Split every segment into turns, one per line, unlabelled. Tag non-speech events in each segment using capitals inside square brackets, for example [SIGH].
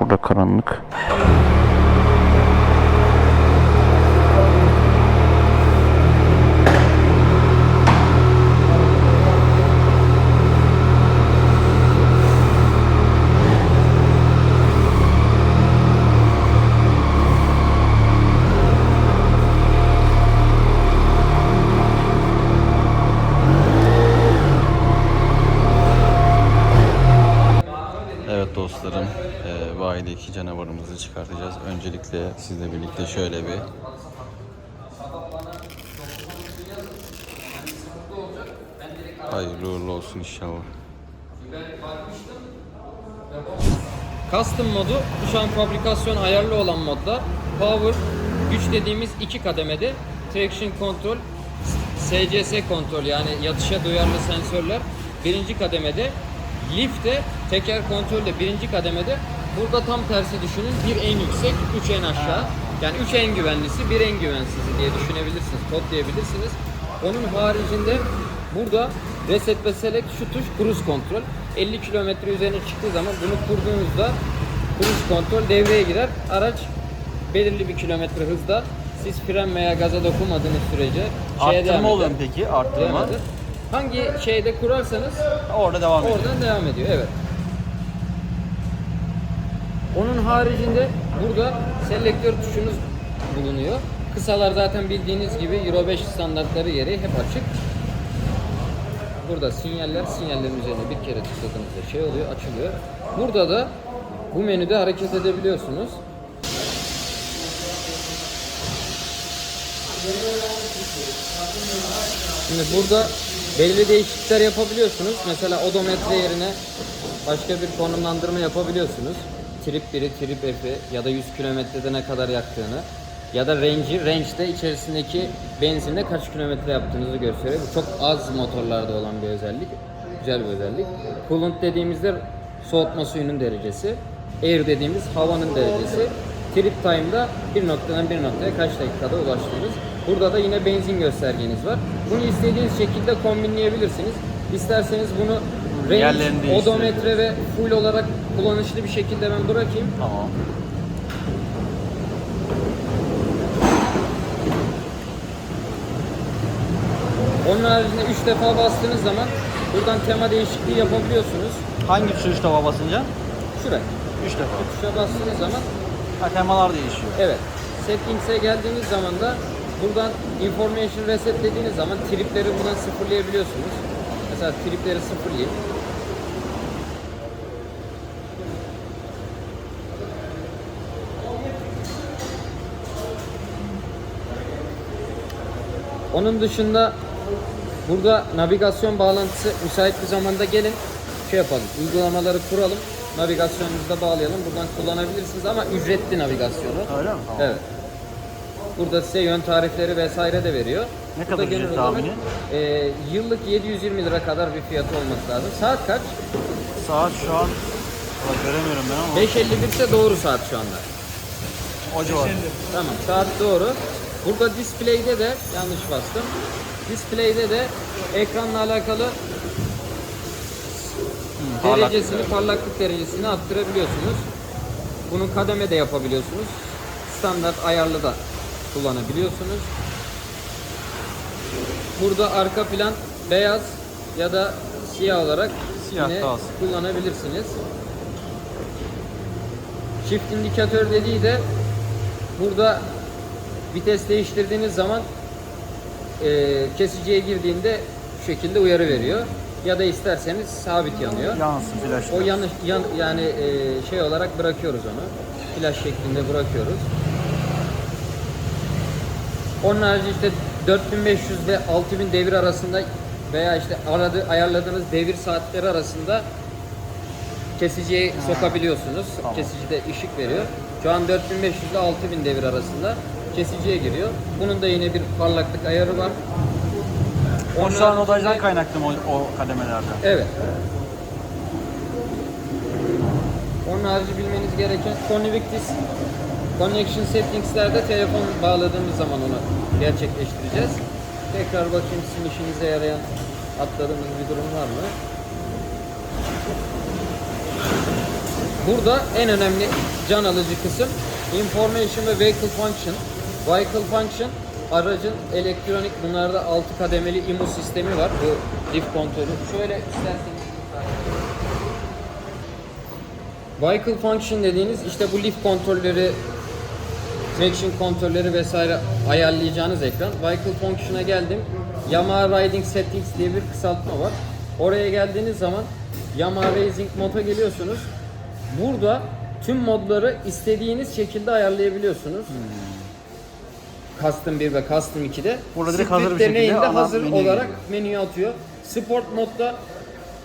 Burada karanlık. Canavarımızı çıkartacağız. Öncelikle sizle birlikte şöyle bir hayırlı uğurlu olsun inşallah.
Custom modu şu an fabrikasyon ayarlı olan modda. Power güç dediğimiz iki kademede. Traction control, SCS kontrol yani yatışa duyarlı sensörler birinci kademede. Lift de teker kontrol de birinci kademede. Burada tam tersi düşünün. Bir en yüksek, üç en aşağı. Yani üç en güvenlisi, bir en güvensizi diye düşünebilirsiniz, kodlayabilirsiniz. Onun haricinde burada reset ve select şu tuş cruise kontrol. 50 kilometre üzerine çıktığı zaman bunu kurduğunuzda cruise kontrol devreye girer. Araç belirli bir kilometre hızda siz fren veya gaza dokunmadığınız sürece
Arttırma oluyor mu peki? Arttırma.
Hangi şeyde kurarsanız
Orada devam ediyor.
Oradan devam ediyor evet. Onun haricinde burada selektör tuşunuz bulunuyor. Kısalar zaten bildiğiniz gibi Euro 5 standartları gereği hep açık. Burada sinyaller, sinyallerin üzerine bir kere tıkladığınızda şey oluyor, açılıyor. Burada da bu menüde hareket edebiliyorsunuz. Şimdi burada belli değişiklikler yapabiliyorsunuz. Mesela odometre yerine başka bir konumlandırma yapabiliyorsunuz. Trip 1'i, trip F'i ya da 100 kilometrede ne kadar yaktığını ya da range'i, range'de içerisindeki benzinle kaç kilometre yaptığınızı gösteriyor. Bu çok az motorlarda olan bir özellik. Güzel bir özellik. Coolant dediğimizde soğutma suyunun derecesi. Air dediğimiz havanın derecesi. Trip time'da bir noktadan bir noktaya kaç dakikada ulaştığınız. Burada da yine benzin göstergeniz var. Bunu istediğiniz şekilde kombinleyebilirsiniz. İsterseniz bunu range, odometre ve full olarak kullanışlı bir şekilde ben bırakayım.
Tamam.
Onun haricinde 3 defa bastığınız zaman buradan tema değişikliği yapabiliyorsunuz.
Hangi tuşa defa basınca?
Şuraya.
3 defa.
Tuşa bastığınız zaman
Ha, temalar değişiyor.
evet. Settings'e geldiğiniz zaman da buradan information reset dediğiniz zaman tripleri buradan sıfırlayabiliyorsunuz. Mesela tripleri sıfırlayayım. Onun dışında burada navigasyon bağlantısı müsait bir zamanda gelin şey yapalım. Uygulamaları kuralım. Navigasyonunuzu da bağlayalım. Buradan kullanabilirsiniz ama ücretli navigasyonu.
Öyle mi? Tamam.
Evet. Burada size yön tarifleri vesaire de veriyor.
Ne
Burada
kadar
genel
ücret
olarak,
tahmini?
e, yıllık 720 lira kadar bir fiyatı olması lazım. Saat kaç?
Saat şu an Valla göremiyorum ben ama
5.51 ise doğru saat şu anda.
o civar.
Tamam saat doğru. Burada display'de de yanlış bastım. Display'de de ekranla alakalı
parlaklık
derecesini, parlaklık derecesini arttırabiliyorsunuz. Bunu kademe de yapabiliyorsunuz. Standart ayarlı da kullanabiliyorsunuz. Burada arka plan beyaz ya da siyah olarak
Siyah
yine kullanabilirsiniz. Çift indikatör dediği de burada vites değiştirdiğiniz zaman e, kesiciye girdiğinde şu şekilde uyarı veriyor. Ya da isterseniz sabit yanıyor.
Yansın flash.
O yanlış yan, yani e, şey olarak bırakıyoruz onu. Flash şeklinde bırakıyoruz. Onun harici işte 4500 ve 6000 devir arasında veya işte aradı, ayarladığınız devir saatleri arasında kesiciye sokabiliyorsunuz.
Tamam.
Kesicide ışık veriyor. Şu an 4500 ile 6000 devir arasında kesiciye giriyor. Bunun da yine bir parlaklık ayarı var.
O şu an odajdan kaynaklı mı o, o kademelerde?
Evet. Onun harici bilmeniz gereken Connectivity Connection Settings'lerde telefon bağladığımız zaman onu gerçekleştireceğiz. Tekrar bakayım sizin işinize yarayan atladığımız bir durum var mı? Burada en önemli can alıcı kısım Information ve Vehicle Function. Vehicle Function aracın elektronik bunlarda 6 kademeli IMU sistemi var. Bu lift kontrolü. Şöyle isterseniz Vehicle Function dediğiniz işte bu lift kontrolleri, traction kontrolleri vesaire ayarlayacağınız ekran. Vehicle Function'a geldim. Yamaha Riding Settings diye bir kısaltma var. Oraya geldiğiniz zaman Yamaha Racing moda geliyorsunuz. Burada tüm modları istediğiniz şekilde ayarlayabiliyorsunuz. Custom 1 ve Custom 2'de.
Burada direkt hazır bir şekilde
deneyinde hazır
menüye
olarak menüye atıyor. Sport modda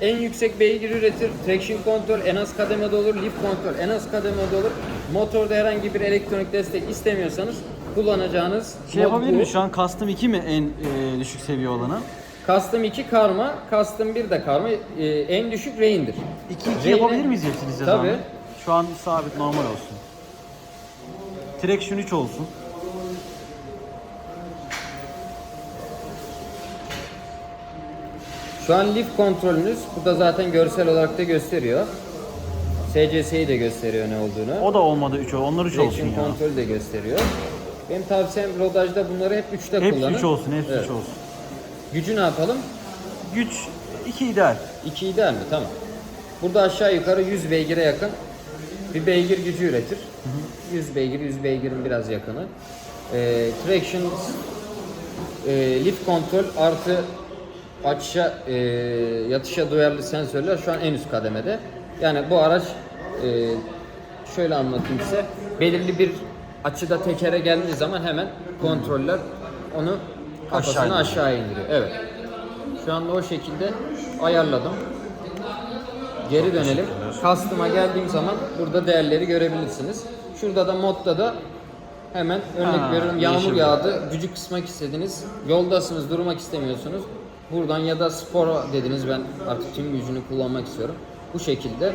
en yüksek beygir üretir, traction kontrol en az kademede olur, lift kontrol en az kademede olur. Motorda herhangi bir elektronik destek istemiyorsanız kullanacağınız
Şey
mod
yapabilir
bu.
miyiz? Şu an Custom 2 mi en e, düşük seviye olanı?
Custom 2 karma, Custom 1 de karma. Ee, en düşük Rain'dir.
2 2
Reyne-
yapabilir miyiz hepsini size
Tabii.
zahmet? Şu an sabit normal olsun. Traction 3 olsun.
Şu an lift kontrolünüz burada zaten görsel olarak da gösteriyor. SCS'yi de gösteriyor ne olduğunu.
O da olmadı 3 o. Onlar 3 olsun
Traction
ya.
kontrolü de gösteriyor. Benim tavsiyem rodajda bunları hep 3'te
Hepsi
kullanın.
3 olsun, hepsi 3
Evet.
olsun.
Gücü ne yapalım?
Güç 2 ideal.
2 ideal mi? Tamam. Burada aşağı yukarı 100 beygire yakın bir beygir gücü üretir. 100 beygir, 100 beygirin biraz yakını. Ee, traction, e, lift kontrol artı açışa, e, yatışa duyarlı sensörler şu an en üst kademede. Yani bu araç e, şöyle anlatayım size. Belirli bir açıda tekere geldiği zaman hemen kontroller onu kafasını
Aşağı
aşağı,
indiriyor.
Evet. Şu anda o şekilde ayarladım. Geri dönelim. Custom'a geldiğim zaman burada değerleri görebilirsiniz. Şurada da modda da hemen örnek
Ha,
veriyorum yağmur
yeşil.
yağdı, gücü kısmak istediniz, yoldasınız, durmak istemiyorsunuz. Buradan ya da spora dediniz ben artık tüm gücünü kullanmak istiyorum. Bu şekilde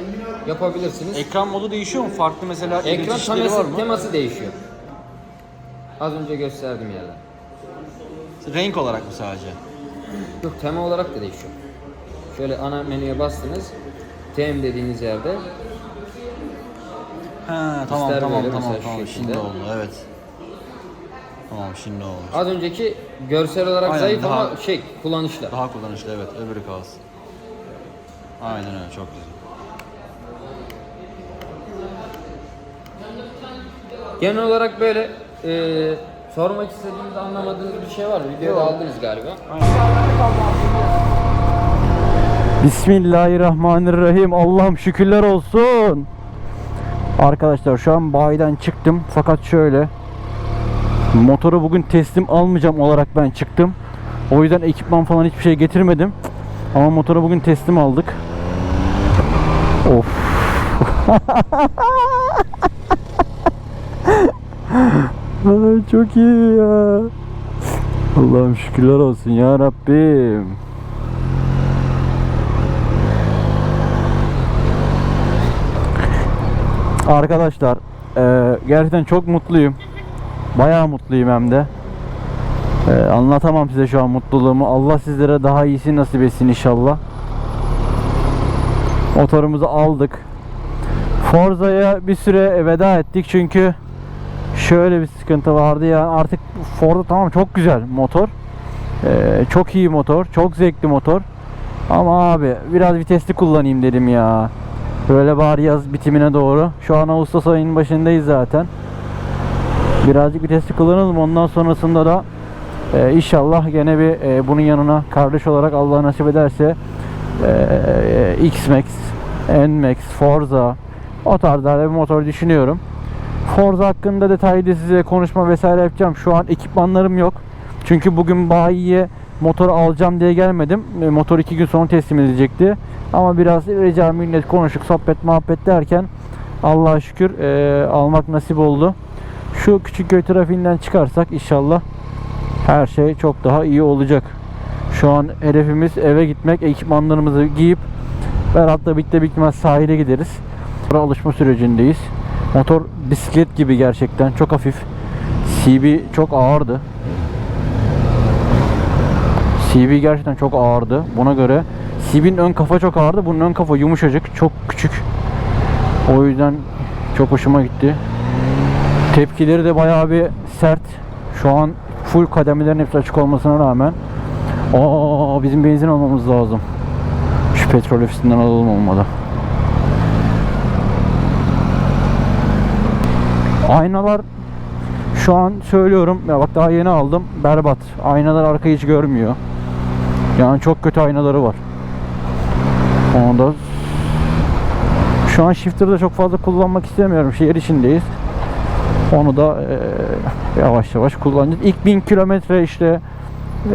yapabilirsiniz.
Ekran modu değişiyor mu? Farklı mesela
Ekran
iletişimleri var
teması,
mı?
teması değişiyor. Az önce gösterdim yerden.
Renk olarak mı sadece?
Yok tema olarak da değişiyor. Şöyle ana menüye bastınız. Tem dediğiniz yerde
Ha tamam
İster
tamam tamam tamam şimdi oldu evet. Tamam şimdi oldu.
az önceki görsel olarak
Aynen,
zayıf
daha-
ama şey kullanışlı.
Daha kullanışlı evet öbürü kalsın. Aynen öyle çok güzel.
Genel olarak böyle e, sormak istediğiniz anlamadığınız bir şey var mı? Videoda aldınız galiba.
Bismillahirrahmanirrahim. Allah'ım şükürler olsun. Arkadaşlar şu an bayiden çıktım. Fakat şöyle. Motoru bugün teslim almayacağım olarak ben çıktım. O yüzden ekipman falan hiçbir şey getirmedim. Ama motoru bugün teslim aldık. Of. [LAUGHS] Ay, Çok iyi ya. Allah'ım şükürler olsun ya Rabbim. Arkadaşlar eee, gerçekten çok mutluyum. Bayağı mutluyum hem de. Eee, anlatamam size şu an mutluluğumu. Allah sizlere daha iyisi nasip etsin inşallah. Motorumuzu aldık. Forza'ya bir süre veda ettik çünkü şöyle bir sıkıntı vardı ya artık Forza tamam çok güzel motor. Eee, çok iyi motor, çok zevkli motor. Ama abi biraz vitesli kullanayım dedim ya. Böyle bari yaz bitimine doğru. Şu an Ağustos ayının başındayız zaten. Birazcık vitesli kullanalım. Ondan sonrasında da e, inşallah gene bir e, bunun yanına kardeş olarak Allah nasip ederse e, X-Max, N-Max, Forza o tarzlarda bir motor düşünüyorum. Forza hakkında detaylı size konuşma vesaire yapacağım. Şu an ekipmanlarım yok. Çünkü bugün bayiye motor alacağım diye gelmedim. E, Motor iki gün sonra teslim edilecekti. Ama biraz rica minnet konuştuk, sohbet muhabbet derken Allah'a şükür e, almak nasip oldu. Şu küçük köy trafiğinden çıkarsak inşallah her şey çok daha iyi olacak. Şu an hedefimiz eve gitmek, ekipmanlarımızı giyip Berat'la bitti bitmez sahile gideriz. Sonra alışma sürecindeyiz. Motor bisiklet gibi gerçekten çok hafif. CB çok ağırdı. CB gerçekten çok ağırdı. Buna göre CB'nin ön kafa çok ağırdı. Bunun ön kafa yumuşacık, çok küçük. O yüzden çok hoşuma gitti. Tepkileri de bayağı bir sert. Şu an full kademelerin hepsi açık olmasına rağmen. Aa bizim benzin almamız lazım. Şu petrol ofisinden alalım olmadı. Aynalar şu an söylüyorum ya bak daha yeni aldım berbat. Aynalar arkayı hiç görmüyor. Yani çok kötü aynaları var. Onu da şu an shifter'da çok fazla kullanmak istemiyorum. Şehir içindeyiz. Onu da eee, yavaş yavaş kullanacağız. İlk 1000 kilometre işte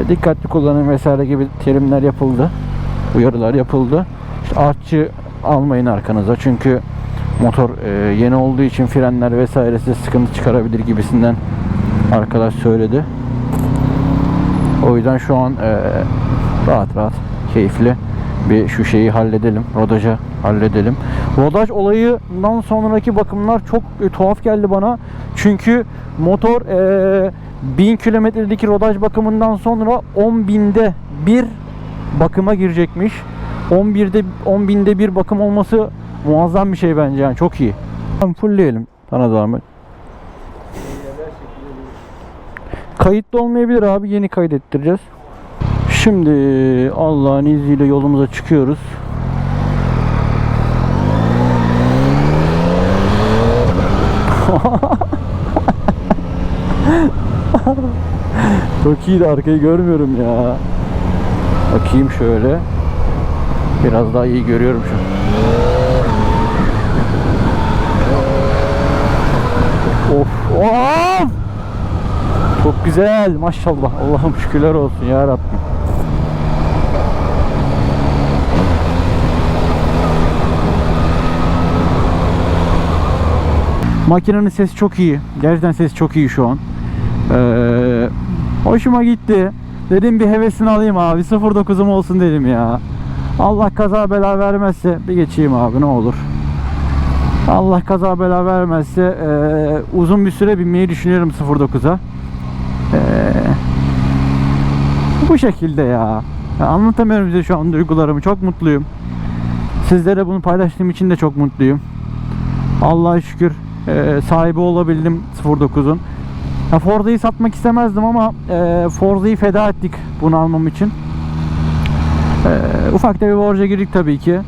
e, dikkatli kullanın vesaire gibi terimler yapıldı. Uyarılar yapıldı. İşte artçı almayın arkanıza çünkü motor e, yeni olduğu için frenler vesaire size sıkıntı çıkarabilir gibisinden arkadaş söyledi. O yüzden şu an e, rahat rahat keyifli bir şu şeyi halledelim. Rodajı halledelim. Rodaj olayından sonraki bakımlar çok e, tuhaf geldi bana. Çünkü motor e, 1000 kilometredeki rodaj bakımından sonra 10 binde bir bakıma girecekmiş. 11'de 10 binde bir bakım olması muazzam bir şey bence yani çok iyi. Tamam fullleyelim sana zahmet. Kayıtlı olmayabilir abi yeni kaydettireceğiz. Şimdi Allah'ın izniyle yolumuza çıkıyoruz. [LAUGHS] [LAUGHS] Çok iyi de arkayı görmüyorum ya. Bakayım şöyle. Biraz daha iyi görüyorum şu an. Of of! Çok güzel maşallah. Allah'ım şükürler olsun ya Rabbim. Makinenin sesi çok iyi. Gerçekten sesi çok iyi şu an. Ee, hoşuma gitti. Dedim bir hevesini alayım abi. 09'um olsun dedim ya. Allah kaza bela vermezse bir geçeyim abi ne olur. Allah kaza bela vermezse e, uzun bir süre binmeyi düşünüyorum 09'a. E, bu şekilde ya. ya. Anlatamıyorum size şu an duygularımı. Çok mutluyum. Sizlere bunu paylaştığım için de çok mutluyum. Allah'a şükür e, sahibi olabildim 09'un. Ya Forza'yı satmak istemezdim ama e, Forza'yı feda ettik bunu almam için. E, ufak da bir borca girdik tabii ki.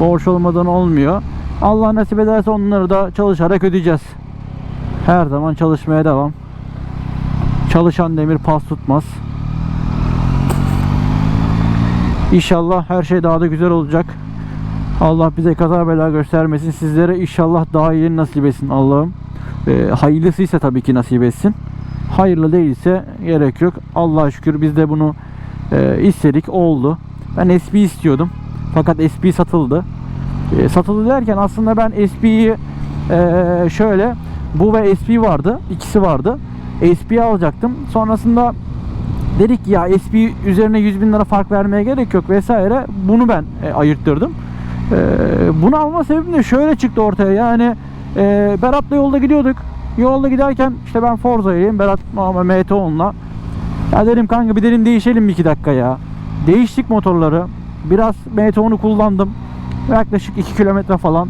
Borç olmadan olmuyor. Allah nasip ederse onları da çalışarak ödeyeceğiz. Her zaman çalışmaya devam. Çalışan demir pas tutmaz. İnşallah her şey daha da güzel olacak. Allah bize kaza bela göstermesin. Sizlere inşallah daha iyi nasip etsin Allah'ım. E, hayırlısıysa tabii ki nasip etsin. Hayırlı değilse gerek yok. Allah'a şükür biz de bunu e, istedik. Oldu. Ben SP istiyordum. Fakat SP satıldı. E, satıldı derken aslında ben SP'yi e, şöyle bu ve SP vardı. ikisi vardı. SP'yi alacaktım. Sonrasında dedik ya SP üzerine 100 bin lira fark vermeye gerek yok vesaire. Bunu ben e, ayırttırdım. E, bunu alma sebebim de şöyle çıktı ortaya. Yani e, Berat'la yolda gidiyorduk. Yolda giderken işte ben Forza'yım. Berat ama MT10'la. Ya dedim kanka bir dedim değişelim bir iki dakika ya. Değiştik motorları. Biraz MT10'u kullandım. Yaklaşık 2 kilometre falan.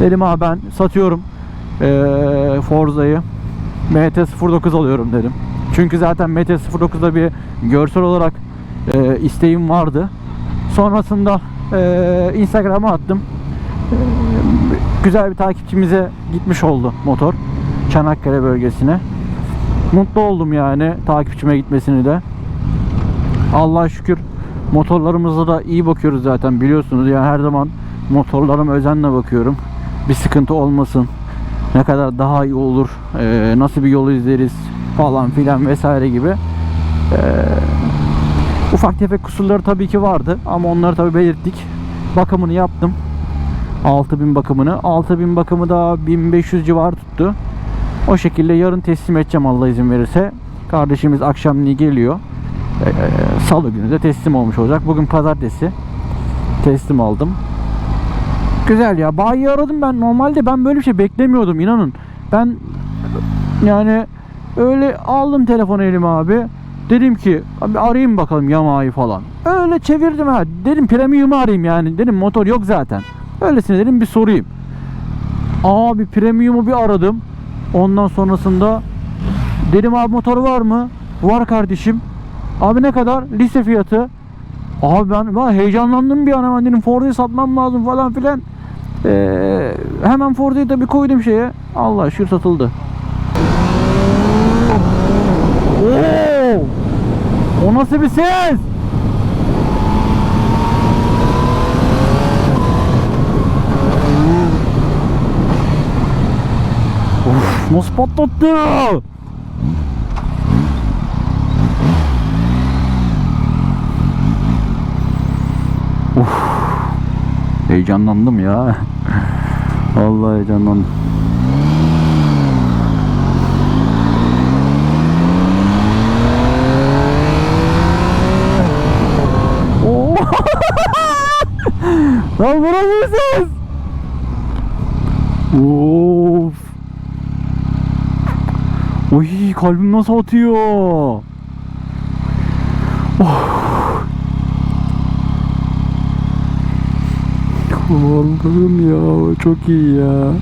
Dedim abi ben satıyorum ee, Forza'yı. MT-09 alıyorum dedim. Çünkü zaten MT-09'da bir görsel olarak e, isteğim vardı. Sonrasında e, Instagram'a attım. Güzel bir takipçimize gitmiş oldu motor. Çanakkale bölgesine. Mutlu oldum yani takipçime gitmesini de. Allah'a şükür motorlarımıza da iyi bakıyoruz zaten biliyorsunuz. Yani her zaman motorlarıma özenle bakıyorum. Bir sıkıntı olmasın. Ne kadar daha iyi olur. e, nasıl bir yolu izleriz falan filan vesaire gibi. E, ufak tefek kusurları tabii ki vardı ama onları tabii belirttik. Bakımını yaptım. 6000 bakımını. 6000 bakımı da 1500 civarı tuttu. O şekilde yarın teslim edeceğim Allah izin verirse. Kardeşimiz akşamleyin geliyor. Ee, Salı günü de teslim olmuş olacak. Bugün pazartesi. Teslim aldım. Güzel ya. Bayiyi aradım ben. Normalde ben böyle bir şey beklemiyordum inanın. Ben yani öyle aldım telefonu elime abi. Dedim ki abi arayayım bakalım Yamaha'yı falan. Öyle çevirdim ha. Dedim premium'u arayayım yani. Dedim motor yok zaten. Öylesine dedim bir sorayım. Abi premium'u bir aradım. Ondan sonrasında dedim abi motor var mı? Var kardeşim. Abi ne kadar? Liste fiyatı. Abi ben, ben heyecanlandım bir an hemen dedim Ford'u satmam lazım falan filan. Ee, hemen Ford'u tabii koydum şeye. Allah şükür satıldı. Oo! O nasıl bir ses? Of, nasıl patlattı? Of. Heyecanlandım ya. Vallahi heyecanlandım. [LAUGHS] Lan burası ses. Of. Oy kalbim nasıl atıyor. Oh. Allah'ım ya çok iyi ya.